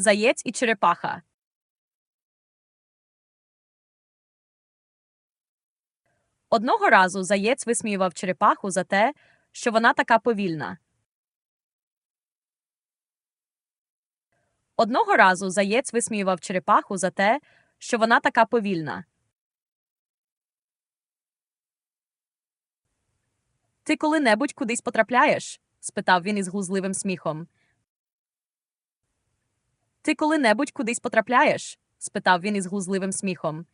Заєць і черепаха. Одного разу заєць висміював черепаху за те, що вона така повільна. Одного разу заєць висміював черепаху за те, що вона така повільна. Ти коли-небудь кудись потрапляєш? спитав він із глузливим сміхом. Ти коли-небудь кудись потрапляєш? спитав він із глузливим сміхом.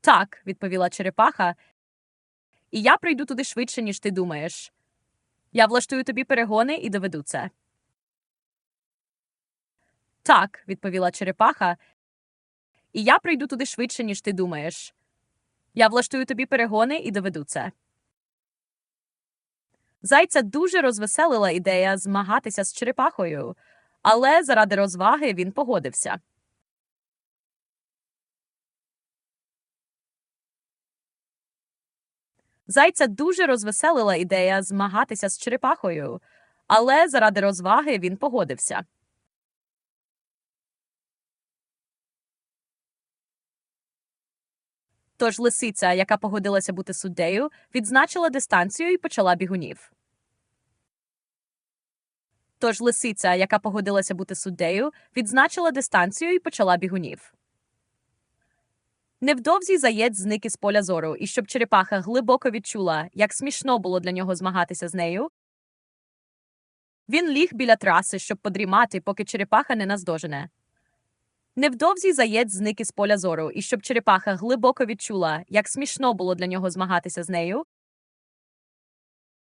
Так, відповіла черепаха, і я прийду туди швидше, ніж ти думаєш. Я влаштую тобі перегони і доведу це. Так, відповіла черепаха, і я прийду туди швидше, ніж ти думаєш. Я влаштую тобі перегони і доведу це. Зайця дуже розвеселила ідея змагатися з черепахою, але заради розваги він погодився. Зайця дуже розвеселила ідея змагатися з черепахою, але заради розваги він погодився. Тож лисиця, яка погодилася бути суддею, відзначила дистанцію і почала бігунів. Тож лисиця, яка погодилася бути суддею, відзначила дистанцію і почала бігунів. Невдовзі заєць зник із поля зору, і щоб черепаха глибоко відчула, як смішно було для нього змагатися з нею. Він ліг біля траси, щоб подрімати, поки черепаха не наздожене. Невдовзі заєць зник із поля зору, і щоб черепаха глибоко відчула, як смішно було для нього змагатися з нею.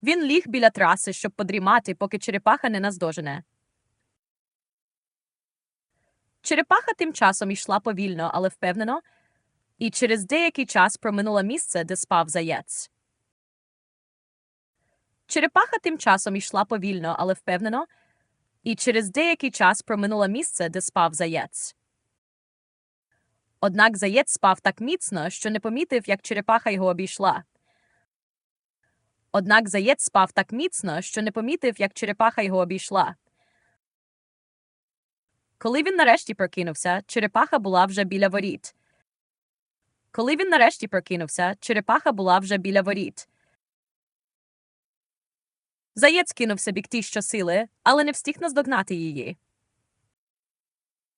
Він ліг біля траси, щоб подрімати, поки черепаха не наздожене. Черепаха тим часом йшла повільно, але впевнено, і через деякий час проминула місце, де спав заєць. Черепаха тим часом йшла повільно, але впевнено, і через деякий час проминула місце, де спав заєць. Однак заєць спав так міцно, що не помітив, як черепаха його обійшла. Однак заєць спав так міцно, що не помітив, як черепаха його обійшла. Коли він нарешті прокинувся, черепаха була вже біля воріт. Коли він нарешті прокинувся, черепаха була вже біля воріт. Заєць кинувся бігти щосили, але не встиг наздогнати її.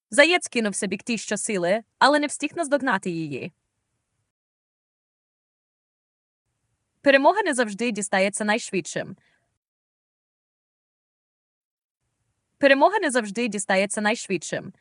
Заєць кинувся бігти щосили, але не встиг наздогнати її. Перемога не завжди дістається найшвидшим. Перемога не завжди дістається найшвидшим.